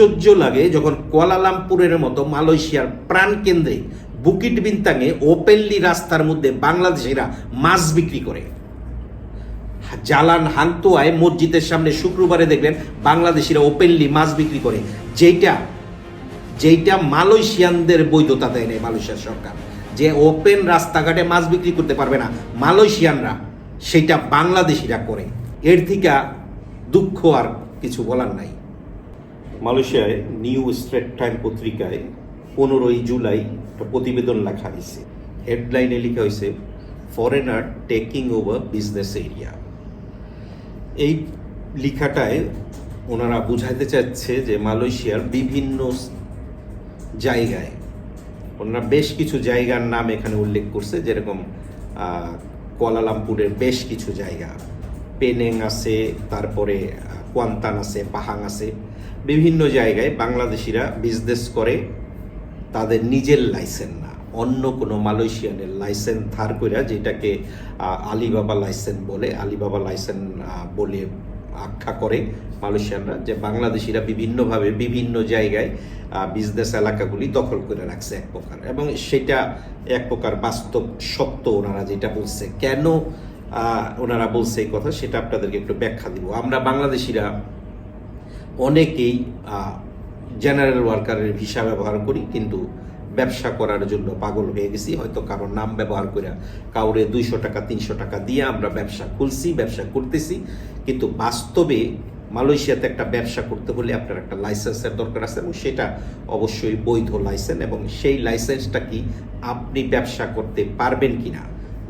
আশ্চর্য লাগে যখন কোয়ালালামপুরের মতো মালয়েশিয়ার প্রাণকেন্দ্রে বুকিট বিন্তাঙে ওপেনলি রাস্তার মধ্যে বাংলাদেশিরা মাছ বিক্রি করে। জালান হাংতোয়ায় মসজিদের সামনে শুক্রবারে দেখবেন বাংলাদেশিরা ওপেনলি মাছ বিক্রি করে। যেটা যেইটা মালয়েশিয়ানদের বৈধতা দেয় নেই মালয়েশিয়ার সরকার। যে ওপেন রাস্তাঘাটে মাছ বিক্রি করতে পারবে না মালয়েশিয়ানরা, সেটা বাংলাদেশিরা করে। এর থেকে দুঃখ আর কিছু বলার নাই। মালয়েশিয়ায় নিউ স্ট্রেট টাইম পত্রিকায় পনেরোই জুলাই একটা প্রতিবেদন লেখা হয়েছে। হেডলাইনে লেখা হয়েছে foreigner taking over business area এই লেখাটায় ওনারা বুঝাইতে চাচ্ছে যে মালয়েশিয়ার বিভিন্ন জায়গায় ওনারা বেশ কিছু জায়গার নাম এখানে উল্লেখ করছে, যেরকম কুয়ালালামপুরের বেশ কিছু জায়গা। পেনেং আছে, তারপরে কোয়ান্তান আছে, পাহাং আছে। বিভিন্ন জায়গায় বাংলাদেশিরা বিজনেস করে, তাদের নিজের লাইসেন্স না। অন্য কোনো মালয়েশিয়ানের লাইসেন্স ধার করে যেটাকে আলিবাবা লাইসেন্স বলে, আলিবাবা লাইসেন্স বলে আখ্যা করে মালয়েশিয়ানরা যে বাংলাদেশিরা বিভিন্নভাবে বিভিন্ন জায়গায় বিজনেস এলাকাগুলি দখল করে রাখছে এক প্রকার। এবং সেটা এক প্রকার বাস্তব সত্য ওনারা যেটা বলছে। কেন ওনারা বলছে এই কথা সেটা আপনাদেরকে একটু ব্যাখ্যা দিব। আমরা বাংলাদেশিরা অনেকেই জেনারেল ওয়ার্কারের ভিসা ব্যবহার করি, কিন্তু ব্যবসা করার জন্য পাগল হয়ে গেছি। হয়তো কারোর নাম ব্যবহার করে কাউরে দুইশো টাকা, তিনশো টাকা দিয়ে আমরা ব্যবসা খুলছি, ব্যবসা করতেছি। কিন্তু বাস্তবে মালয়েশিয়াতে একটা ব্যবসা করতে হলে আপনার একটা লাইসেন্সের দরকার আছে এবং সেটা অবশ্যই বৈধ লাইসেন্স এবং সেই লাইসেন্সটা কি আপনি ব্যবসা করতে পারবেন কিনা?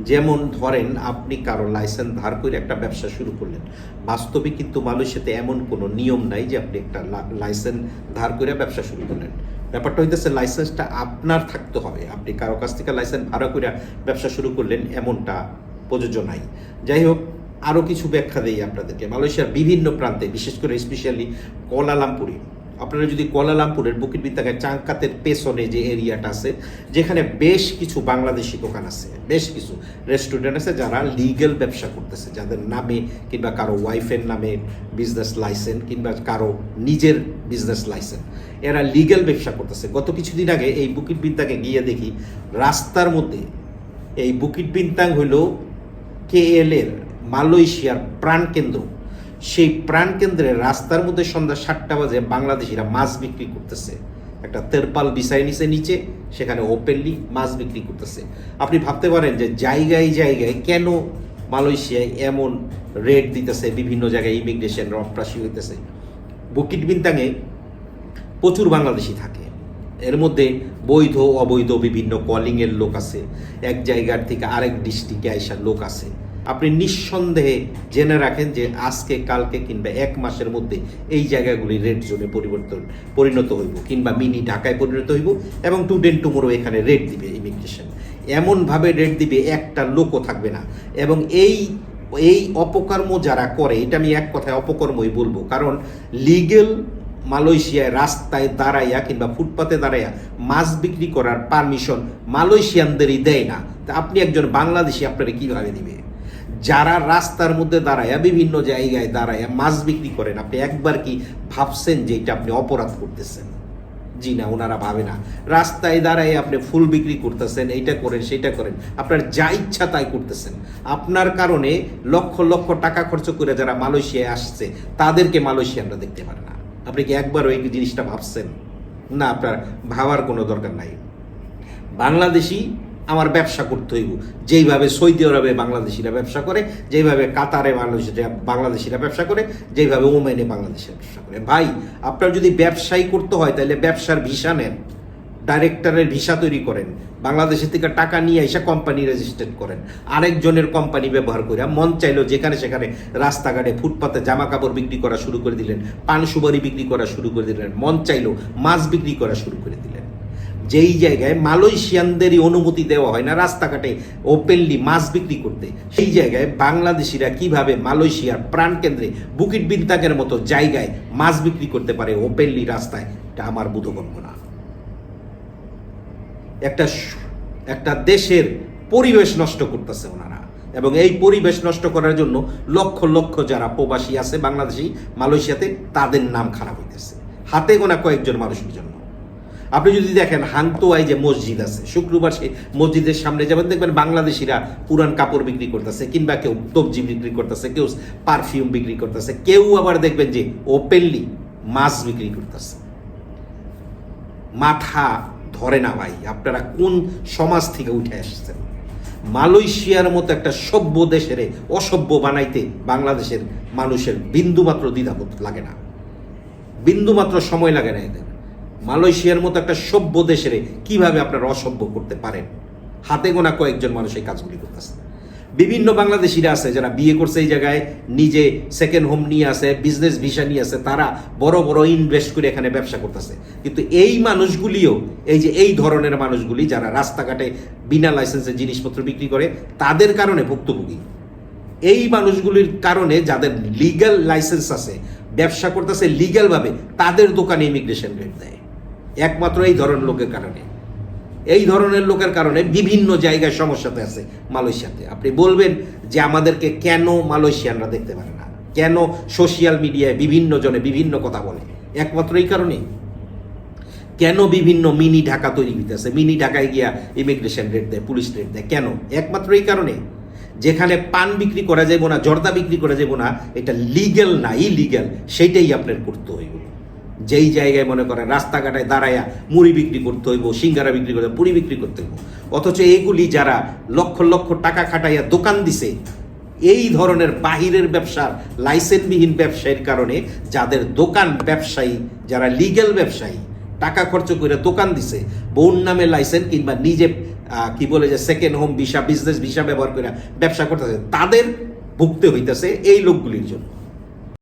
যেমন ধরেন, আপনি কারও লাইসেন্স ধার করে একটা ব্যবসা শুরু করলেন। বাস্তবে কিন্তু মালয়েশিয়াতে এমন কোনো নিয়ম নাই যে আপনি একটা লাইসেন্স ধার করে ব্যবসা শুরু করলেন। ব্যাপারটা হইতেছে লাইসেন্সটা আপনার থাকতে হবে। আপনি কারও কাছ থেকে লাইসেন্স ভাড়া করে ব্যবসা শুরু করলেন এমনটা প্রযোজ্য নাই। যাই হোক আরও কিছু ব্যাখ্যা দেই আপনাদেরকে। মালয়েশিয়ার বিভিন্ন প্রান্তে, বিশেষ করে স্পেশালি কোয়ালালামপুরে আপনারা যদি কোয়ালালামপুরের বুকিট বিদ্যাগায় চাঙ্কাতের পেছনে যে এরিয়াটা আছে, যেখানে বেশ কিছু বাংলাদেশি দোকান আছে, বেশ কিছু রেস্টুরেন্ট আছে যারা লিগ্যাল ব্যবসা করতেছে, যাদের নামে কিংবা কারও ওয়াইফের নামে বিজনেস লাইসেন্স কিংবা কারও নিজের বিজনেস লাইসেন্স এরা লিগ্যাল ব্যবসা করতেছে। গত কিছুদিন আগে এই বুকিট বিদ্যাকে গিয়ে দেখি, রাস্তার মধ্যে এই বুকিট বিন্তাং হইল কেএল এর মালয়েশিয়ার প্রাণকেন্দ্র। সেই প্রাণকেন্দ্রের রাস্তার মধ্যে সন্ধ্যা সাতটা বাজে বাংলাদেশিরা মাছ বিক্রি করতেছে। একটা তেরপাল বিছাই নিচে নিচে, সেখানে ওপেনলি মাছ বিক্রি করতেছে। আপনি ভাবতে পারেন যে জায়গায় জায়গায় কেন মালয়েশিয়ায় এমন রেট দিতেছে, বিভিন্ন জায়গায় ইমিগ্রেশন রপ্রাসি হইতেছে। বুকিট বিন্তাঙে প্রচুর বাংলাদেশি থাকে। এর মধ্যে বৈধ অবৈধ বিভিন্ন কলিংয়ের লোক আছে। এক জায়গার থেকে আরেক ডিস্ট্রিক্টে আইসার লোক আছে। আপনি নিঃসন্দেহে জেনে রাখেন যে আজকে, কালকে কিংবা এক মাসের মধ্যে এই জায়গাগুলি রেড জোনে পরিবর্তন, পরিণত হইব কিংবা মিনি ঢাকায় পরিণত হইব এবং টু টুডেন টুমোরো এখানে রেট দিবে ইমিগ্রেশন এমনভাবে রেট দিবে একটা লোকও থাকবে না। এবং এই এই অপকর্ম যারা করে, এটা আমি এক কথায় অপকর্মই বলব। কারণ লিগেল মালয়েশিয়ায় রাস্তায় দাঁড়াইয়া কিংবা ফুটপাতে দাঁড়াইয়া মাছ বিক্রি করার পারমিশন মালয়েশিয়ানদেরই দেয় না। তা আপনি একজন বাংলাদেশি, আপনারা কীভাবে দিবে? যারা রাস্তার মধ্যে দাঁড়ায়, বিভিন্ন জায়গায় দাঁড়ায় মাছ বিক্রি করেন, আপনি একবার কি ভাবছেন যে এটা আপনি অপরাধ করতেছেন? জি না ওনারা ভাবে না। রাস্তায় দাঁড়ায় আপনি ফুল বিক্রি করতেছেন, এইটা করেন, সেটা করেন, আপনার যা ইচ্ছা তাই করতেছেন। আপনার কারণে লক্ষ লক্ষ টাকা খরচ করে যারা মালয়েশিয়ায় আসছে, তাদেরকে মালয়েশিয়ানরা দেখতে পারে না। আপনি কি একবার ওই জিনিসটা ভাবছেন? না, আপনার ভাবার কোনো দরকার নাই। বাংলাদেশি আমার ব্যবসা করতে হইব। যেইভাবে সৌদি আরবে বাংলাদেশিরা ব্যবসা করে, যেইভাবে কাতারে বাংলাদেশিরা বাংলাদেশিরা ব্যবসা করে, যেইভাবে ওমেনে বাংলাদেশিরা ব্যবসা করে। ভাই, আপনার যদি ব্যবসায়ী করতে হয়, তাহলে ব্যবসার ভিসা নেন, ডাইরেক্টরের ভিসা তৈরি করেন, বাংলাদেশের থেকে টাকা নিয়ে এসে কোম্পানি রেজিস্ট্রেট করেন, আরেকজনের কোম্পানি ব্যবহার করে মন চাইলো যেখানে সেখানে রাস্তাঘাটে ফুটপাতে জামা কাপড় বিক্রি করা শুরু করে দিলেন পান সুপারি বিক্রি করা শুরু করে দিলেন, মন চাইলো মাছ বিক্রি করা শুরু করে দিলেন। যেই জায়গায় মালয়েশিয়ানদেরই অনুমতি দেওয়া হয় না, রাস্তাঘাটে ওপেনলি মাছ বিক্রি করতে, সেই জায়গায় বাংলাদেশিরা কীভাবে মালয়েশিয়ার প্রাণকেন্দ্রে বুকিট বিন্তাকের মতো জায়গায় মাছ বিক্রি করতে পারে ওপেনলি রাস্তায়, এটা আমার বোধগম্য না। একটা একটা দেশের পরিবেশ নষ্ট করতেছে ওনারা, এবং এই পরিবেশ নষ্ট করার জন্য লক্ষ লক্ষ যারা প্রবাসী আছে বাংলাদেশি, মালয়েশিয়াতে, তাদের নাম খারাপ হইতেছে। হাতে গোনা কয়েকজন মানুষের জন্য। আপনি যদি দেখেন হান্তোয়ায় যে মসজিদ আছে, শুক্রবার সেই মসজিদের সামনে যাবেন, দেখবেন বাংলাদেশিরা পুরান কাপড় বিক্রি করতেছে, কিংবা কেউ তবজি বিক্রি করতেছে, কেউ পারফিউম বিক্রি করতেছে, কেউ আবার দেখবেন যে ওপেনলি মাছ বিক্রি করতেছে। মাথা ধরে না ভাই, আপনারা কোন সমাজ থেকে উঠে আসছেন? মালয়েশিয়ার মতো একটা সভ্য দেশের অসভ্য বানাইতে বাংলাদেশের মানুষের বিন্দুমাত্র দ্বিধাবোধ লাগে না। বিন্দুমাত্র সময় লাগে না এদের। মালয়েশিয়ার মতো একটা সভ্য দেশের কীভাবে আপনারা অসভ্য করতে পারেন? হাতে গোনা কয়েকজন মানুষ এই কাজগুলি করতেছে। বিভিন্ন বাংলাদেশিরা আছে যারা বিয়ে করছে এই জায়গায়, নিজে সেকেন্ড হোম নিয়ে আছে বিজনেস ভিসা নিয়ে আছে, তারা বড় বড় ইনভেস্ট করে এখানে ব্যবসা করতেছে। কিন্তু এই মানুষগুলিও, এই যে এই ধরনের মানুষগুলি যারা রাস্তাঘাটে বিনা লাইসেন্সে জিনিসপত্র বিক্রি করে, তাদের কারণে ভুক্তভোগী। এই মানুষগুলির কারণে যাদের লিগ্যাল লাইসেন্স আছে, ব্যবসা করতেছে লিগ্যালভাবে তাদের দোকানে ইমিগ্রেশন রেট দেয়। একমাত্র এই ধরনের লোকের কারণে। এই ধরনের লোকের কারণে বিভিন্ন জায়গায় সমস্যাতে আছে মালয়েশিয়াতে। আপনি বলবেন যে আমাদেরকে কেন মালয়েশিয়ানরা দেখতে পারে না? কেন সোশ্যাল মিডিয়ায় বিভিন্ন জনে বিভিন্ন কথা বলে? একমাত্র এই কারণেই। কেন বিভিন্ন মিনি ঢাকা তৈরি হইতেছে? মিনি ঢাকায় গিয়া ইমিগ্রেশন রেট দেয় পুলিশ রেট দেয়, কেন? একমাত্র এই কারণে। যেখানে পান বিক্রি করা যাইব না, জর্দা বিক্রি করা যাইব না, এটা লিগ্যাল না ইলিগ্যাল সেইটাই আপনার করতে হইব। যেই জায়গায় মনে করেন রাস্তাঘাটায় দাঁড়ায়া মুড়ি বিক্রি করতে হইব, সিঙ্গারা বিক্রি করতে পুরি বিক্রি করতে হইব। অথচ এইগুলি যারা লক্ষ লক্ষ টাকা খাটাইয়া দোকান দিছে, এই ধরনের বাহিরের ব্যবসার, লাইসেন্সবিহীন ব্যবসায়ীর কারণে যাদের দোকান ব্যবসায়ী, যারা লিগ্যাল ব্যবসায়ী, টাকা খরচ করে দোকান দিছে বোন নামে লাইসেন্স কিংবা নিজে কি বলে যে second home visa business visa ব্যবহার করে ব্যবসা করতেছে, তাদের ভুগতে হইতেছে এই লোকগুলির জন্য।